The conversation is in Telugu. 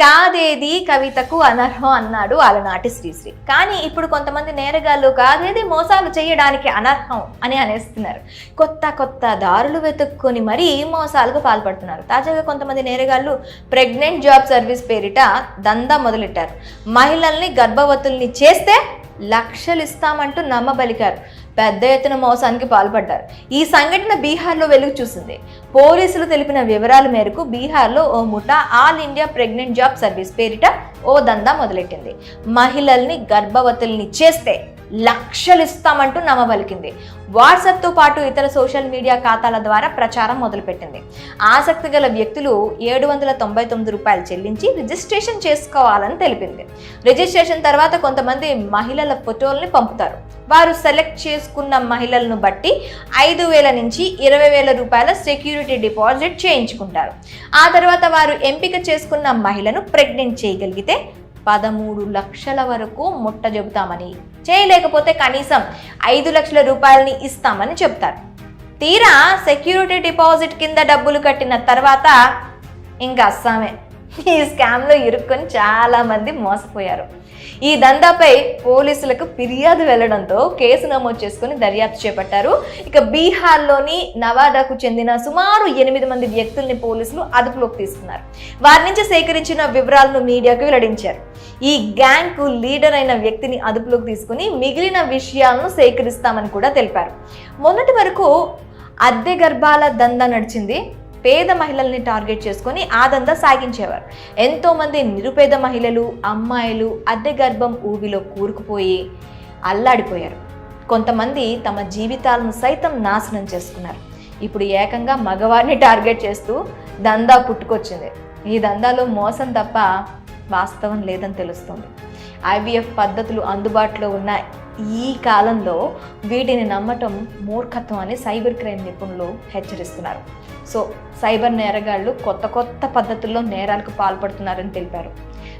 కాదేది కవితకు అనర్హం అన్నాడు అలనాటి శ్రీశ్రీ. కానీ ఇప్పుడు కొంతమంది నేరగాళ్ళు కాదేది మోసాలు చేయడానికి అనర్హం అని అనేస్తున్నారు. కొత్త కొత్త దారులు వెతుక్కొని మరీ మోసాలకు పాల్పడుతున్నారు. తాజాగా కొంతమంది నేరగాళ్ళు ప్రెగ్నెంట్ జాబ్ సర్వీస్ పేరిట దందా మొదలెట్టారు. మహిళల్ని గర్భవతుల్ని చేస్తే లక్షలు ఇస్తామంటూ నమ్మబలికారు. పెద్ద ఎత్తున మోసానికి పాల్పడ్డారు. ఈ సంఘటన బీహార్లో వెలుగు చూసింది. పోలీసులు తెలిపిన వివరాల మేరకు బీహార్లో ఓ ముఠా all India pregnant job service పేరిట ఓ దందా మొదలెట్టింది. మహిళల్ని గర్భవతుల్ని చేస్తే లక్షలు ఇస్తామంటూ నమ్మబలికింది. వాట్సాప్తో పాటు ఇతర సోషల్ మీడియా ఖాతాల ద్వారా ప్రచారం మొదలుపెట్టింది. ఆసక్తి గల వ్యక్తులు ఏడు వందల తొంభై తొమ్మిది రూపాయలు చెల్లించి రిజిస్ట్రేషన్ చేసుకోవాలని తెలిపింది. రిజిస్ట్రేషన్ తర్వాత కొంతమంది మహిళల ఫోటోల్ని పంపుతారు. వారు సెలెక్ట్ చేసుకున్న మహిళలను బట్టి ఐదు వేల నుంచి ఇరవై వేల రూపాయల సెక్యూరిటీ డిపాజిట్ చేయించుకుంటారు. ఆ తర్వాత వారు ఎంపిక చేసుకున్న మహిళను ప్రెగ్నెంట్ చేయగలిగితే పదమూడు లక్షల వరకు ముట్ట చెబుతామని చేయలేకపోతే కనీసం ఐదు లక్షల రూపాయలని ఇస్తామని చెప్తారు. తీరా సెక్యూరిటీ డిపాజిట్ కింద డబ్బులు కట్టిన తర్వాత ఇంకా అస్సామే. ఈ స్కామ్లో ఇరుక్కొని చాలామంది మోసపోయారు. ఈ దందాపై పోలీసులకు ఫిర్యాదు వెళ్ళడంతో కేసు నమోదు చేసుకుని దర్యాప్తు చేపట్టారు. ఇక బీహార్లోని నవాడాకు చెందిన సుమారు ఎనిమిది మంది వ్యక్తుల్ని పోలీసులు అదుపులోకి తీసుకున్నారు. వారి నుంచి సేకరించిన వివరాలను మీడియాకు వెల్లడించారు. ఈ గ్యాంగ్కు లీడర్ అయిన వ్యక్తిని అదుపులోకి తీసుకుని మిగిలిన విషయాలను సేకరిస్తామని కూడా తెలిపారు. మొన్నటి వరకు అద్దె గర్భాల దందా నడిచింది. పేద మహిళల్ని టార్గెట్ చేసుకొని ఆ దందా సాగించేవారు ఎంతోమంది నిరుపేద మహిళలు అమ్మాయిలు అద్దె గర్భం ఊబిలో కూరుకుపోయి అల్లాడిపోయారు. కొంతమంది తమ జీవితాలను సైతం నాశనం చేసుకున్నారు. ఇప్పుడు ఏకంగా మగవారిని టార్గెట్ చేస్తూ దందా పుట్టుకొచ్చింది. ఈ దందాలో మోసం తప్ప వాస్తవం లేదని తెలుస్తుంది. ఐవీఎఫ్ పద్ధతులు అందుబాటులో ఉన్నాయి. ఈ కాలంలో వీటిని నమ్మటం మూర్ఖత్వం అని సైబర్ క్రైమ్ నిపుణులు హెచ్చరిస్తున్నారు. సో సైబర్ నేరగాళ్ళు కొత్త కొత్త పద్ధతుల్లో నేరాలకు పాల్పడుతున్నారని తెలిపారు.